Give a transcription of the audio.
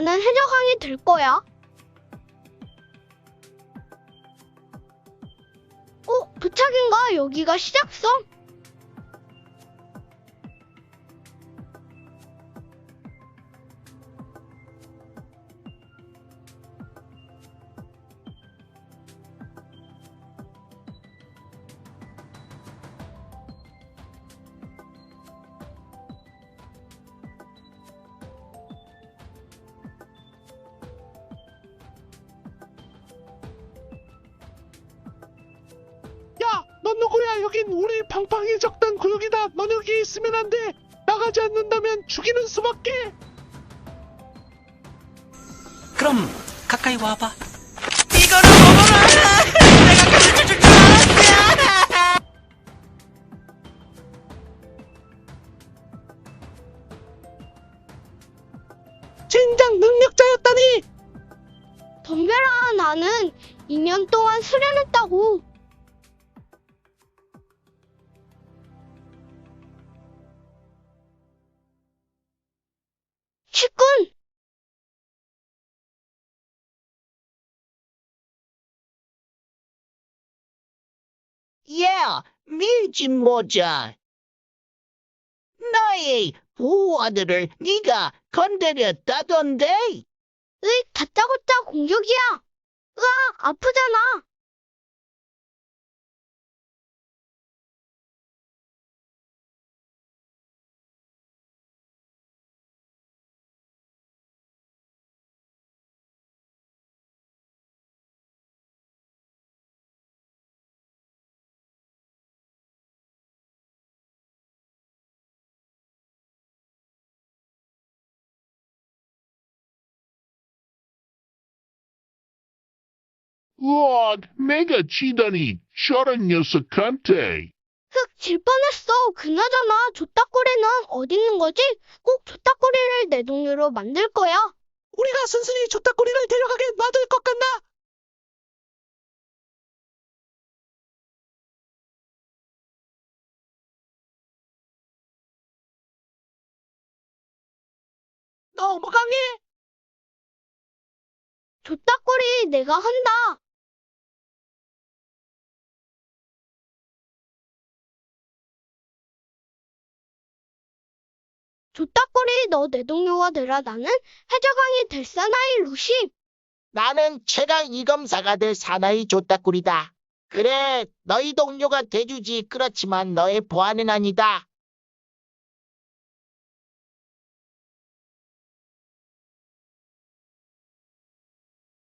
나는 해적왕이 될 거야. 어, 도착인가? 여기가 시작선? 넌 누구야? 여긴 우리 팡팡이 적단 구역이다. 넌 여기 있으면 안 돼. 나가지 않는다면 죽이는 수밖에. 그럼 가까이 와봐. 이거를 먹어라! 내가 가르쳐 줄줄 알았어! 젠장 능력자였다니. 덤벼라, 나는 2년 동안 수련했다고. 야, 밀지 모자. 나의 보아들을 네가 건드렸다던데? 으이, 다짜고짜 공격이야. 으아, 아프잖아. 우와, 내가 지다니 저런 녀석한테. 흑, 질 뻔했어. 그나저나 조따꾸리는 어디 있는 거지? 꼭 조따꾸리를 내 동료로 만들 거야. 우리가 순순히 조따꾸리를 데려가게 놔둘 것 같나? 너무 강해. 조따꾸리 내가 한다. 조따꾸리 너 내 동료가 되라 나는 해적왕이 될 사나이 루시. 나는 최강 이검사가 될 사나이 조따꾸리다. 그래, 너희 동료가 돼주지. 그렇지만 너의 보안은 아니다.